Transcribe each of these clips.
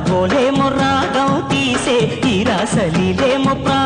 ఆరాధ గోలేమో రాగం తీసే ఈ రాసలీలేమో ప్రా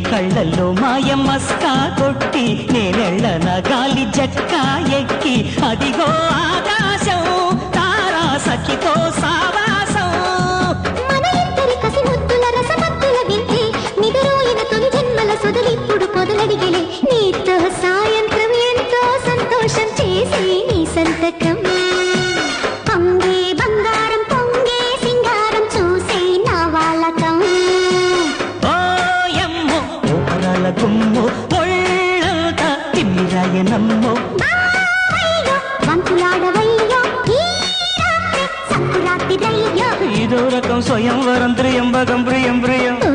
కళ్ళల్లో మాయ మస్కా కొట్టి నేనెళ్ళన గాలి జక్కా ఎక్కి. అదిగో ఆకాశం తారా సఖితో సావాసం. మన ఇద్దరి కసి ముద్దుల రసమత్తుల వింటే నిదురోయిన తొలి జన్మల సొదలిప్పుడు పొదలడిగిలే. నీతో సాయంత్రం ఎంతో సంతోషం చేసి నీ సంతకం எம் வரந்திரியம் பகம்பிரியம் பிரியம்.